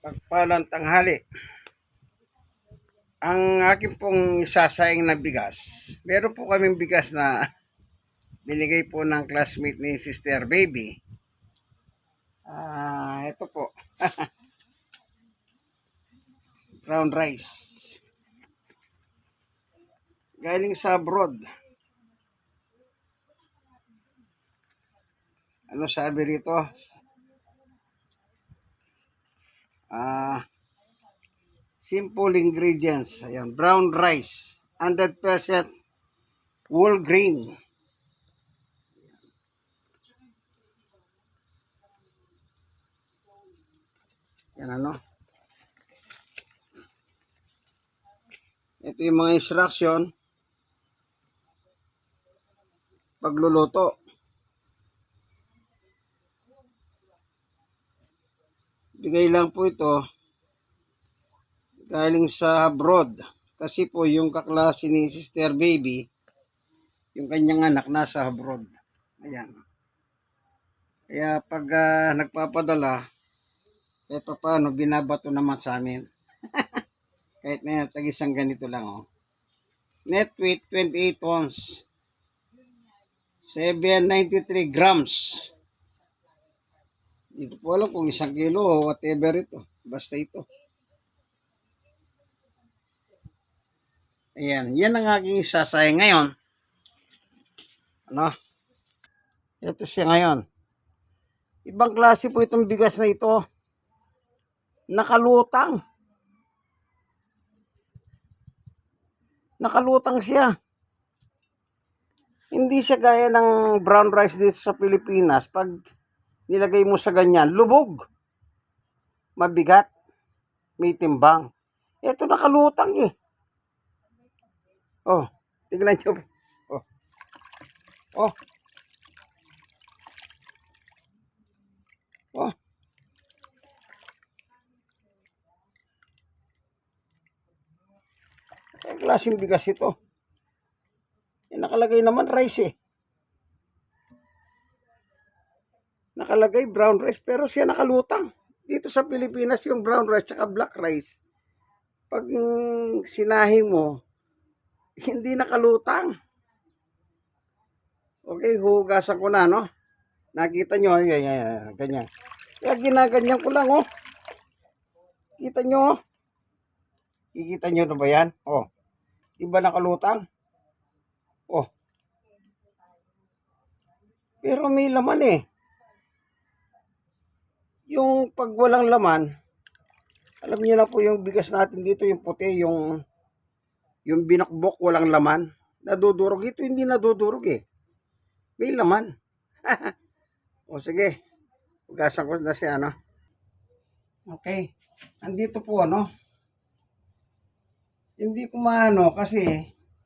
pagpalang tanghali. Ang akin pong isasayang na bigas, meron po kaming bigas na binigay po ng classmate ni Sister Baby. Ah, ito po. Brown rice. Galing sa abroad. Ano sabi rito? Ah, simple ingredients. Ayan, brown rice, 100% whole grain. Yan ano. Ito yung mga instruction pagluluto. Bigay lang po ito galing sa abroad. Kasi po yung kaklase ni Sister Baby, yung kanyang anak nasa abroad. Ayan. Kaya pag ah, nagpapadala, kahit pa paano, binabato naman sa amin. kahit na tagisang ganito lang. Oh. Net weight 28 ounce. 793 grams. Hindi po alam kung isang kilo o whatever ito. Basta ito. Ayan. Yan ang aking isasayang ngayon. Ano? Ito siya ngayon. Ibang klase po itong bigas na ito. Nakalutang. Nakalutang siya. Hindi siya gaya ng brown rice dito sa Pilipinas. Pag nilagay mo sa ganyan, lubog. Mabigat. May timbang. Ito nakalutang eh. Oh, tignan nyo. Oh. Oh. Oh. Ang klaseng bigas ito. Eh, nakalagay naman rice eh. Nakalagay brown rice pero siya nakalutang. Dito sa Pilipinas yung brown rice at black rice. Pag mm, sinahi mo, hindi nakalutang. Okay, hugasan ko na, no? Nakita nyo, yan, yan, yan, ganyan. Kaya ginaganyan ko lang, oh. Kita nyo, oh. Kikita nyo na ba yan? Oh. Di ba nakalutang? Oh. Pero may laman eh. Yung pag walang laman, alam niyo na po yung bigas natin dito, yung puti, yung yung binakbok walang laman, nadudurog. Ito hindi nadudurog eh. May laman. o sige, hugasan ko na siya, ano. Okay. Andito po, ano. Hindi ko maano kasi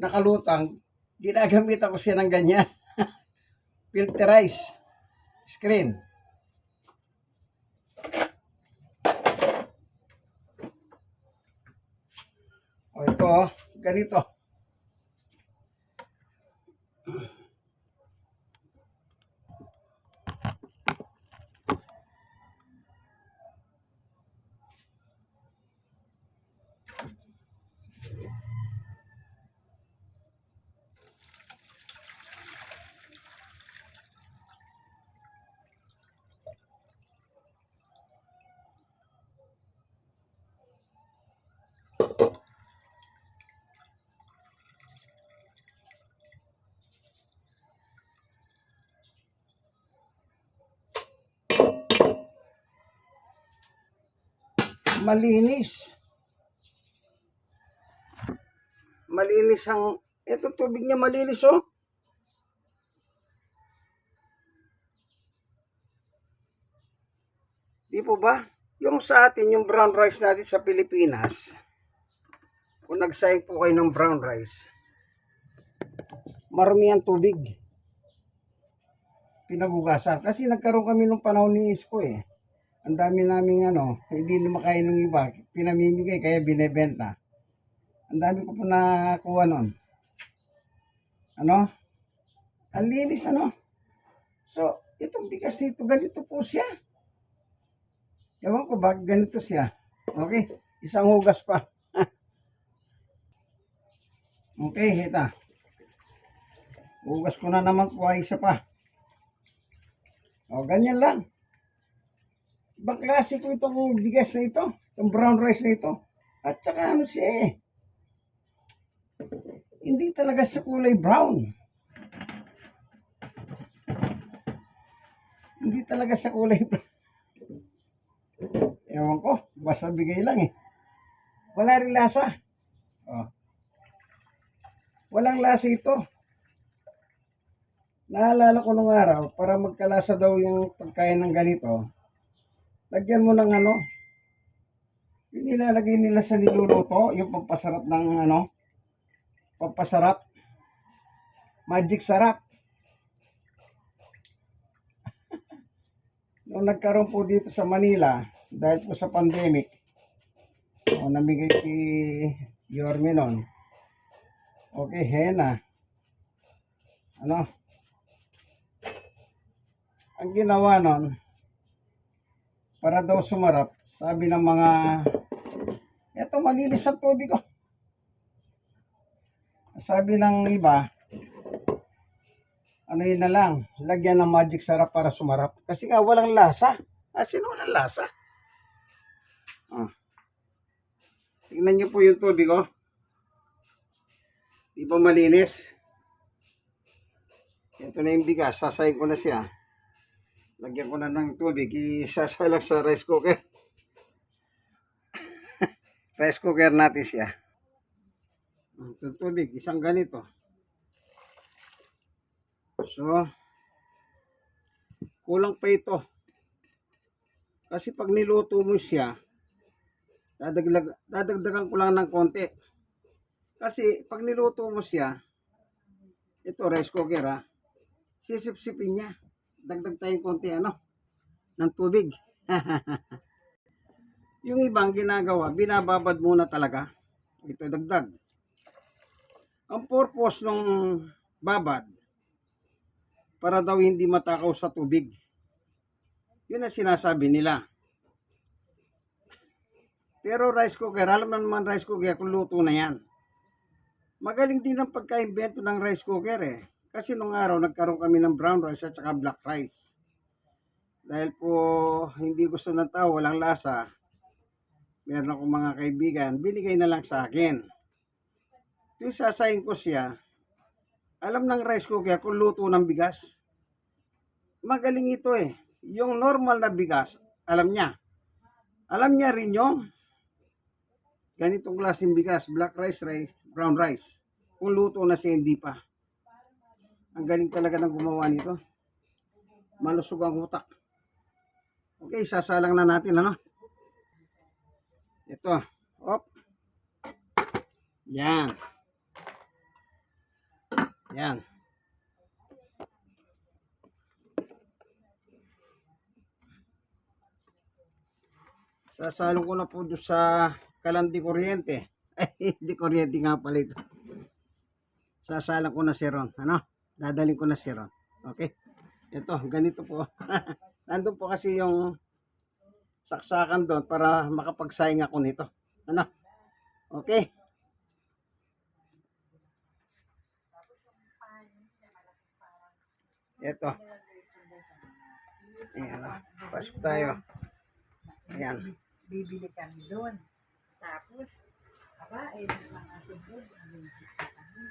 nakalutang. Ginagamit ako siya ng ganyan. Filterize. Screen. O ito, oh, ganito. Malinis. Malinis ang, ito tubig niya malinis oh. Di po ba? Yung sa atin, yung brown rice natin sa Pilipinas, kung nagsayang po kayo ng brown rice, marami ang tubig. Pinagugasan. Kasi nagkaroon kami nung panahon ni Isko eh. Ang dami naming ano, hindi na makain ng iba. Pinamimigay kaya binebenta. Ang dami ko po nakuha nun. Ano? Ang linis ano? So, itong bigas nito, ganito po siya. Ewan ko bakit ganito siya. Okay, isang hugas pa. okay, ito. Hugas ko na naman po ay isa pa. O, ganyan lang. Ibang klase ko itong bigas na ito. Itong brown rice na ito. At saka ano siya eh. Hindi talaga sa kulay brown. Hindi talaga sa kulay brown. Ewan ko, basta bigay lang eh. Wala rin lasa. Oh. Walang lasa ito. Naalala ko nung araw, para magkalasa daw yung pagkain ng ganito, lagyan mo ng ano, yung nilalagay nila sa niluluto, yung pampasarap ng ano, pampasarap, magic sarap. Nung nagkaroon po dito sa Manila, dahil po sa pandemic, o namigay si Yorme nun, okay, hena. Ano? Ang ginawa nun, para daw sumarap, sabi ng mga, eto malinis ang tubig ko. Sabi ng iba, ano yun na lang, lagyan ng magic sarap para sumarap. Kasi nga walang lasa. Ah, sino walang lasa? Ah. Tingnan niyo po yung tubig, oh. Di ba malinis? Ito na yung bigas, sasayin ko na siya. Lagyan ko na ng tubig, isasalag sa rice cooker. rice cooker natin siya. Ito tubig, isang ganito. So, kulang pa ito. Kasi pag niluto mo siya, dadaglag, dadagdagan ko lang ng konti. Kasi pag niluto mo siya, ito rice cooker ha, sisip-sipin niya. Dagdag tayong konti ano, ng tubig. yung ibang ginagawa, binababad muna talaga. Ito dagdag. Ang purpose ng babad, para daw hindi matakaw sa tubig. Yun ang sinasabi nila. Pero rice cooker, alam na naman rice cooker kung luto na yan. Magaling din ang pagka-invento ng rice cooker eh. Kasi nung araw nagkaroon kami ng brown rice at saka black rice. Dahil po hindi gusto ng tao, walang lasa. Meron akong mga kaibigan, binigay na lang sa akin. Yung sasayin ko siya, alam ng rice cooker kung luto ng bigas. Magaling ito eh. Yung normal na bigas, alam niya. Alam niya rin yung ganitong klaseng bigas, black rice, rice, brown rice. Kung luto na siya, hindi pa. Ang galing talaga ng gumawa nito. Malusog ang utak. Okay, sasalang na natin, ano? Ito. Op. Yan. Yan. Sasalong ko na po doon sa kalandi kuryente. Ay, hindi kuryente nga pala ito. Sasalang ko na si Ron. Ano? Dadaling ko na si Ron. Okay? Ito, ganito po. Nandun po kasi yung saksakan doon para makapagsayang ako nito. Ano? Okay? Ito. Ayan. oh. Pasok tayo. Ayan. bibili kami doon. Tapos, aba, eh, mga basic sa kami.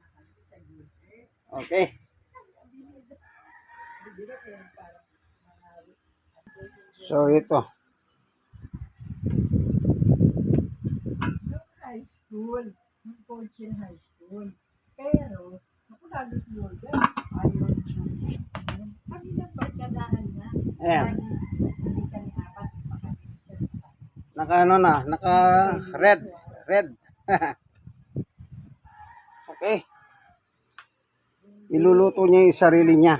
Sa kami sa Gilbert. Okay. So, ito. High school, yung Fortune High School. Pero, ako lalo si Olga, ayaw niya. Kami na barkadahan na. Ayan. Hindi kami apat, Naka ano na, naka red. Red. okay. Iluluto niya yung sarili niya.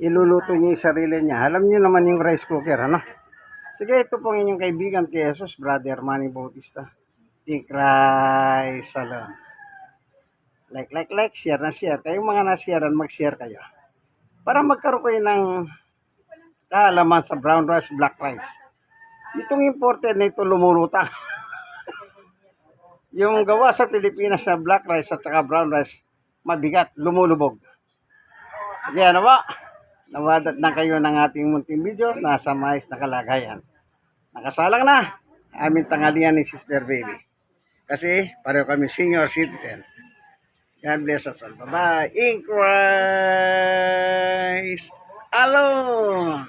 Iluluto niya yung sarili niya. Alam niyo naman yung rice cooker, ano? Sige, ito pong inyong kaibigan kay Jesus, Brother Manny Bautista. Tikray Salon. Like, like, like, share na share. Kayong mga na-sharean, mag-share kayo. Para magkaroon kayo ng kaalaman sa brown rice, black rice. Itong imported na ito lumulutang. yung gawa sa Pilipinas na black rice at saka brown rice, mabigat, lumulubog. Sige, ano ba? Nawadat na kayo ng ating munting video. Nasa mais na kalagayan. Nakasalang na. Aming tangalian ni Sister Baby. Kasi pareho kami senior citizen. God bless us all. Bye-bye. In Christ alone.